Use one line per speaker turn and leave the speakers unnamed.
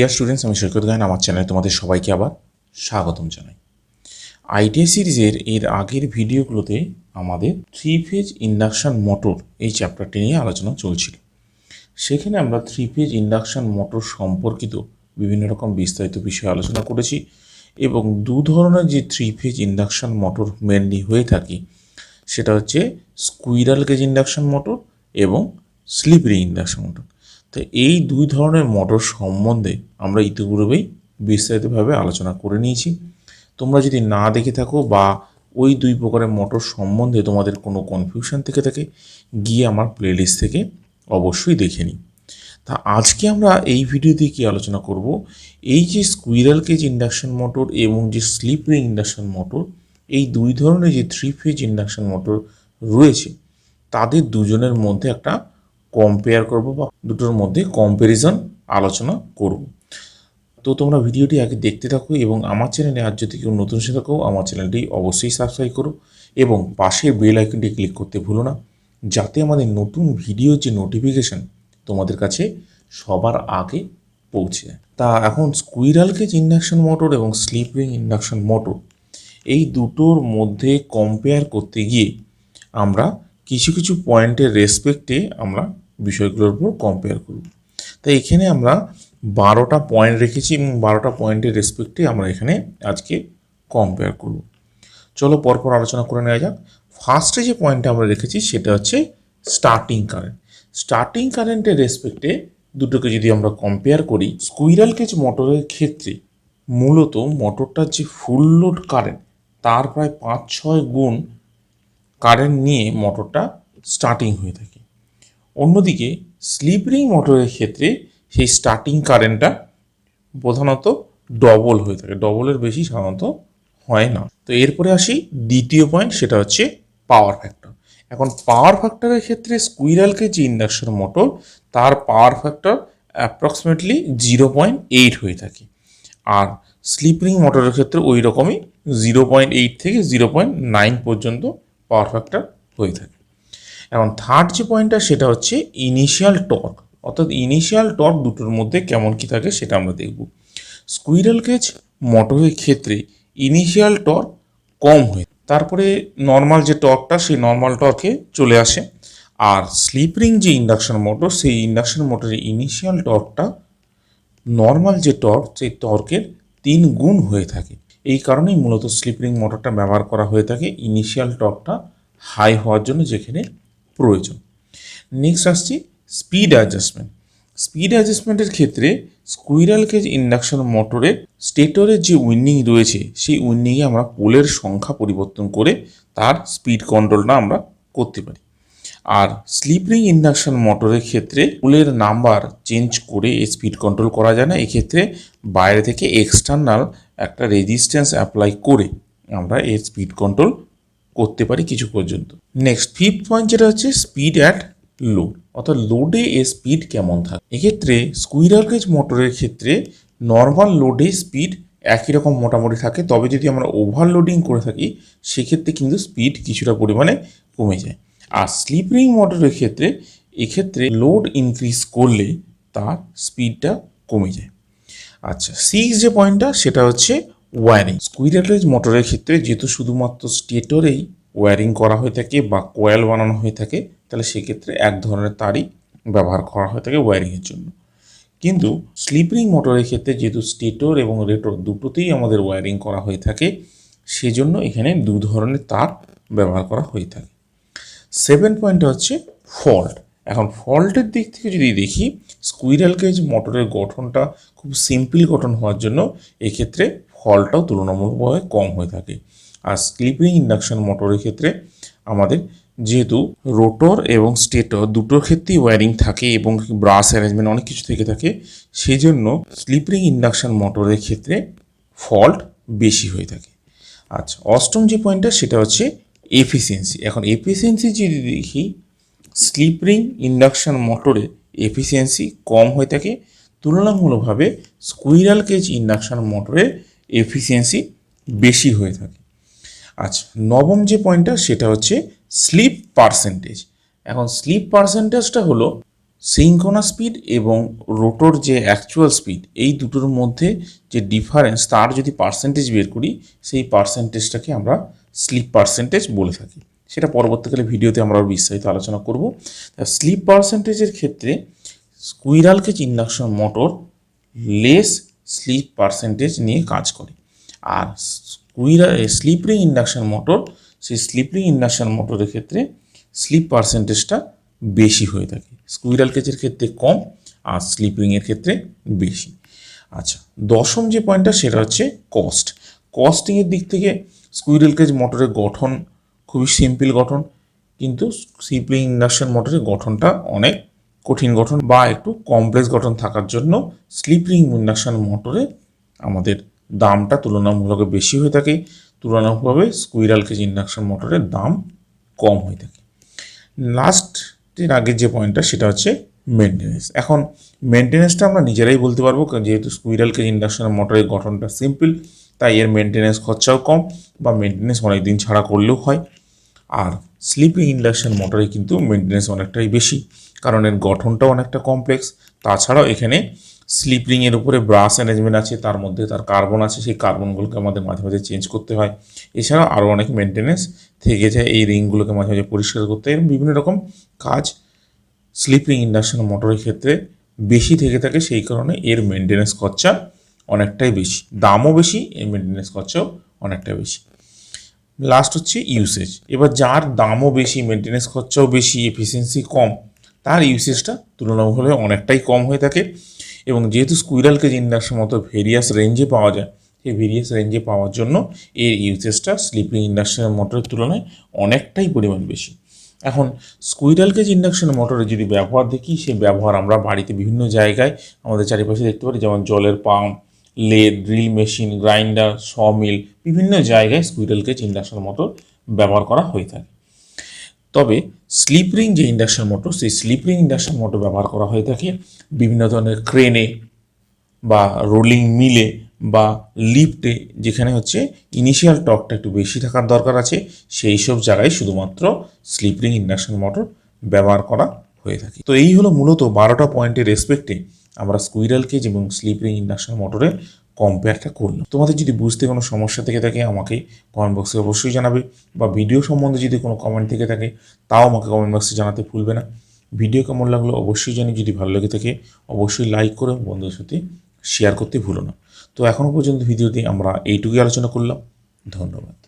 Dear students আমি সৈকত গায়ন, আমার চ্যানেলে তোমাদের সবাইকে আবার স্বাগতম জানাই। আইটিআই সিরিজের এর আগের ভিডিওগুলোতে আমাদের থ্রি ফেজ ইন্ডাকশান মোটর এই চ্যাপ্টারটি নিয়ে আলোচনা চলছিল। সেখানে আমরা থ্রি ফেজ ইন্ডাকশান মোটর সম্পর্কিত বিভিন্ন রকম বিস্তারিত বিষয়ে আলোচনা করেছি এবং দু ধরনের যে three phase induction motor mainly হয়ে থাকে, সেটা হচ্ছে স্কুইরাল গেজ ইন্ডাকশন মোটর এবং স্লিপ রিং ইন্ডাকশন মোটর তো এই দুই ধরনের মোটর সম্বন্ধে আমরা ইতিপূর্বেই বিস্তারিতভাবে আলোচনা করে নিয়েছি। তোমরা যদি না দেখে থাকো বা ওই দুই প্রকারের মোটর সম্বন্ধে তোমাদের কোনো কনফিউশন থেকে থাকে, গিয়ে আমার প্লেলিস্ট থেকে অবশ্যই দেখে নিই। তা আজকে আমরা এই ভিডিওতে কি আলোচনা করব? এই যে স্কুইরাল কেজ ইন্ডাকশন মোটর এবং যে স্লিপ রিং ইন্ডাকশন মোটর এই দুই ধরনের যে থ্রি ফেজ ইন্ডাকশন মোটর রয়েছে, তাদের দুজনের মধ্যে একটা কম্পেয়ার করব বা দুটোর মধ্যে কম্প্যারিজন আলোচনা করব। তো তোমরা ভিডিওটি আগে দেখতে থাকো এবং আমার চ্যানেলে আজ যদি কেউ নতুন এসে থাকো, আমার চ্যানেলটি অবশ্যই সাবস্ক্রাইব করো এবং পাশের বেল আইকনটি ক্লিক করতে ভুলো না, যাতে আমাদের নতুন ভিডিও যে নোটিফিকেশান তোমাদের কাছে সবার আগে পৌঁছে যায়। তা এখন স্কুইরাল কেজ ইন্ডাকশন মোটর এবং স্লিপ ইন্ডাকশন মোটর এই দুটোর মধ্যে কম্পেয়ার করতে গিয়ে আমরা কিছু কিছু পয়েন্টের রেসপেক্টে আমরা বিষয়গুলোর উপর কম্পেয়ার করব। তাই এখানে আমরা বারোটা পয়েন্ট রেখেছি এবং বারোটা পয়েন্টের রেসপেক্টে আমরা এখানে আজকে কম্পেয়ার করব। চলো পরপর আলোচনা করে নেওয়া যাক। ফার্স্টে যে পয়েন্টটা আমরা রেখেছি সেটা হচ্ছে স্টার্টিং কারেন্ট স্টার্টিং কারেন্টের রেসপেক্টে দুটোকে যদি আমরা কম্পেয়ার করি স্কুইরাল কেজ মোটরের ক্ষেত্রে মূলত মোটরটার যে ফুল লোড কারেন্ট তার প্রায় পাঁচ ছয় গুণ কারেন্ট নিয়ে মোটরটা স্টার্টিং হয়ে থাকে। অন্যদিকে স্লিপ রিং মোটরের ক্ষেত্রে সেই স্টার্টিং কারেন্টটা প্রধানত ডবল হয়ে থাকে। ডবলের বেশি সাধারণত হয় না। তো এরপরে আসি, দ্বিতীয় পয়েন্ট সেটা হচ্ছে পাওয়ার ফ্যাক্টর এখন পাওয়ার ফ্যাক্টরের ক্ষেত্রে স্কুইরালকে যে ইন্ডাকশন মোটর তার power factor approximately zero point eight হয়ে থাকে। আর স্লিপিং মোটরের ক্ষেত্রে ওই রকমই জিরো পয়েন্ট এইট থেকে জিরো পয়েন্ট নাইন পর্যন্ত পাওয়ার ফ্যাক্টর হয়ে থাকে। এখন থার্ড যে পয়েন্টটা সেটা হচ্ছে ইনিশিয়াল টর্ক অর্থাৎ ইনিশিয়াল টর্ক দুটোর মধ্যে কেমন কি থাকে সেটা আমরা দেখব। স্কুইরাল কেজ মোটরের ক্ষেত্রে ইনিশিয়াল টর্ক কম হয়ে। তারপরে নর্মাল যে টর্কটা সেই নর্মাল টর্কে চলে আসে। আর স্লিপ রিং যে ইন্ডাকশন মোটর সেই ইন্ডাকশন মোটরের ইনিশিয়াল টর্কটা নর্মাল যে টর্ক সেই টর্কের তিন গুণ হয়ে থাকে। এই কারণেই মূলত স্লিপিং মোটরটা ব্যবহার করা হয়ে থাকে ইনিশিয়াল টর্কটা হাই হওয়ার জন্য, যেখানে প্রয়োজন। নেক্সট আসছি স্পিড অ্যাডজাস্টমেন্ট স্পিড অ্যাডজাস্টমেন্টের ক্ষেত্রে স্কুইরাল কেজ ইন্ডাকশন মোটরের স্টেটরের যে উইন্ডিং রয়েছে, সেই উইন্ডিংয়ে আমরা পোলের সংখ্যা পরিবর্তন করে তার স্পিড কন্ট্রোলটা আমরা করতে পারি। আর স্লিপ ইন্ডাকশন মোটরের ক্ষেত্রে পোলের নাম্বার চেঞ্জ করে স্পিড কন্ট্রোল করা যায় না। এক্ষেত্রে বাইরে থেকে এক্সটার্নাল একটা রেজিস্ট্যান্স অ্যাপ্লাই করে আমরা এর স্পিড কন্ট্রোল করতে পারি কিছু পর্যন্ত। নেক্সট ফিফথ পয়েন্ট যেটা হচ্ছে স্পিড অ্যাট লোড অর্থাৎ লোডে এর স্পিড কেমন থাকে? এক্ষেত্রে স্কুইরাল গেজ মোটরের ক্ষেত্রে নর্মাল লোডে স্পিড একই রকম মোটামুটি থাকে। তবে যদি আমরা ওভারলোডিং করে থাকি, সেক্ষেত্রে কিন্তু স্পিড কিছুটা পরিমাণে কমে যায়। আর স্লিপিং মোটরের ক্ষেত্রে, এক্ষেত্রে লোড ইনক্রিজ করলে তার স্পিডটা কমে যায়। আচ্ছা সিক্স যে পয়েন্টটা সেটা হচ্ছে ওয়ারিং স্কুইরালেজ মোটরের ক্ষেত্রে যেহেতু শুধুমাত্র স্টেটরেই ওয়ারিং করা হয়ে থাকে বা কোয়েল বানানো হয়ে থাকে, তাহলে সেক্ষেত্রে এক ধরনের তারই ব্যবহার করা হয়ে থাকে ওয়ারিংয়ের জন্য। কিন্তু স্লিপিং মোটরের ক্ষেত্রে যেহেতু স্টেটর এবং রেটর দুটোতেই আমাদের ওয়ারিং করা হয়ে থাকে, সেজন্য এখানে দু ধরনের তার ব্যবহার করা হয়ে থাকে। সেভেন পয়েন্ট হচ্ছে ফল্ট এখন ফল্টের দিক থেকে যদি দেখি স্কুইরাল কেজ মোটরের গঠনটা খুব সিম্পল গঠন হওয়ার জন্য এক্ষেত্রে ফলটাও তুলনামূলকভাবে কম হয়ে থাকে। আর স্লিপিং ইন্ডাকশন মোটরের ক্ষেত্রে আমাদের যেহেতু রোটর এবং স্টেটর দুটোর ক্ষেত্রেই ওয়্যারিং থাকে এবং ব্রাশ অ্যারেঞ্জমেন্ট অনেক কিছু থেকে থাকে সেই জন্য স্লিপিং ইন্ডাকশন মোটরের ক্ষেত্রে ফল্ট বেশি হয়ে থাকে। আচ্ছা অষ্টম যে পয়েন্টটা সেটা হচ্ছে এফিসিয়েন্সি। এখন এফিসিয়েন্সি যদি দেখি, স্লিপ রিং ইন্ডাকশন মোটরে এফিসিয়েন্সি কম হয়ে থাকে। তুলনামূলকভাবে স্কুইরাল কেজ ইন্ডাকশন মোটরে এফিসিয়েন্সি বেশি হয়ে থাকে। আচ্ছা নবম যে পয়েন্টটা সেটা হচ্ছে স্লিপ পার্সেন্টেজ এখন স্লিপ পার্সেন্টেজটা হলো সিঙ্কোনা স্পিড এবং রোটোর যে অ্যাকচুয়াল স্পিড এই দুটোর মধ্যে যে ডিফারেন্স তার যদি পার্সেন্টেজ বের করি, সেই পার্সেন্টেজটাকে আমরা স্লিপ পার্সেন্টেজ বলে থাকি। সেটা পরবর্তীকালে ভিডিওতে আমরা বিস্তারিত আলোচনা করব। স্লিপ পার্সেন্টেজের ক্ষেত্রে squirrel cage induction motor less slip percentage নিয়ে কাজ করে। আর স্কুইরা স্লিপ ইন্ডাকশন মোটর সেই স্লিপ ইন্ডাকশন মোটরের ক্ষেত্রে স্লিপ পার্সেন্টেজটা বেশি হয়ে থাকে। স্কুইরাল কেজের ক্ষেত্রে কম, আর স্লিপ রিংয়ের ক্ষেত্রে বেশি। আচ্ছা দশম যে পয়েন্টটা সেটা হচ্ছে কস্ট কস্টিংয়ের দিক থেকে স্কুইরাল কেজ মোটরের গঠন খুবই সিম্পল গঠন, কিন্তু স্লিপিং ইন্ডাকশন মোটরের গঠনটা অনেক কঠিন গঠন বা একটু কমপ্লেক্স গঠন থাকার জন্য স্লিপিং ইন্ডাকশন মোটরে আমাদের দামটা তুলনামূলক বেশি হয়ে থাকে। তুলনামূলকভাবে স্কুইরাল কেজ ইন্ডাকশন মোটরের দাম কম হয়ে থাকে। লাস্টের আগের যে পয়েন্টটা সেটা হচ্ছে মেনটেনেন্স এখন মেনটেনেন্সটা আমরা নিজেরাই বলতে পারব যেহেতু স্কুইরাল কেজ ইন্ডাকশন মোটরের গঠনটা সিম্পল তাই এর মেনটেনেন্স খরচাও কম বা মেনটেনেন্স অনেক দিন ছাড়া করলেও হয়। আর স্লিপিং ইন্ডাকশন মোটরে কিন্তু মেনটেনেন্স অনেকটাই বেশি, কারণ এর গঠনটাও অনেকটা কমপ্লেক্স তাছাড়াও এখানে স্লিপিংয়ের উপরে ব্রাশ অ্যারেঞ্জমেন্ট আছে, তার মধ্যে তার কার্বন আছে, সেই কার্বনগুলোকে আমাদের মাঝে মাঝে চেঞ্জ করতে হয়। এছাড়াও আরও অনেক মেনটেনেন্স থেকে যায়, এই রিংগুলোকে মাঝে মাঝে পরিষ্কার করতে হয়। বিভিন্ন রকম কাজ স্লিপিং ইন্ডাকশন মোটরের ক্ষেত্রে বেশি থেকে থাকে, সেই কারণে এর মেনটেনেন্স খরচা অনেকটাই বেশি। দামও বেশি, এর মেনটেনেন্স খরচাও অনেকটা বেশি। লাস্ট হচ্ছে ইউসেজ এবার যার দামও বেশি মেনটেনেন্স খরচাও বেশি এফিসিয়েন্সি কম, তার ইউসেজটা তুলনামূলকভাবে অনেকটাই কম হয়ে থাকে। এবং যেহেতু স্কুইরাল কেজ ইন্ডাকশন মতো ভেরিয়াস রেঞ্জে পাওয়া যায়, সেই ভেরিয়াস রেঞ্জে পাওয়ার জন্য এর ইউসেজটা স্লিপিং ইন্ডাকশনের মোটরের তুলনায় অনেকটাই পরিমাণ বেশি। এখন স্কুইরাল কেজ ইন্ডাকশন মোটরের যদি ব্যবহার দেখি সেই ব্যবহার আমরা বাড়িতে বিভিন্ন জায়গায় আমাদের চারিপাশে দেখতে পারি, যেমন জলের pump lathe, drill machine, grinder saw mill বিভিন্ন জায়গায় স্কুইরাল কেজ ইন্ডাকশন মোটর ব্যবহার করা হয়ে থাকে। তবে স্লিপ রিং যে ইন্ডাকশন মোটর, সেই স্লিপ রিং ইন্ডাকশন মোটর ব্যবহার করা হয়ে থাকে। বিভিন্ন ধরনের ক্রেনে বা রোলিং মিলে বা লিফটে, যেখানে হচ্ছে ইনিশিয়াল টকটা একটু বেশি থাকার দরকার আছে, সেই সব জায়গায় শুধুমাত্র স্লিপ রিং ইন্ডাকশন মোটর ব্যবহার করা হয়ে থাকে। তো এই হলো মূলত বারোটা পয়েন্টের রেসপেক্টে আমরা স্কুইরাল কেজ এবং স্লিপ রিং ইন্ডাকশন মোটরের কম্পেয়ারটা করলাম। তোমাদের যদি বুঝতে কোনো সমস্যা থেকে থাকে, আমাকে কমেন্ট বক্সে অবশ্যই জানাবে। বা ভিডিও সম্বন্ধে যদি কোনো কমেন্ট থেকে থাকে, তাও আমাকে কমেন্ট বক্সে জানাতে ভুলবে না। ভিডিও কেমন লাগল অবশ্যই জানি, যদি ভালো লেগে থাকে, অবশ্যই লাইক করে বন্ধুদের সাথে শেয়ার করতে ভুলো না। তো এখনও পর্যন্ত ভিডিওতে আমরা এইটুকুই আলোচনা করলাম। ধন্যবাদ।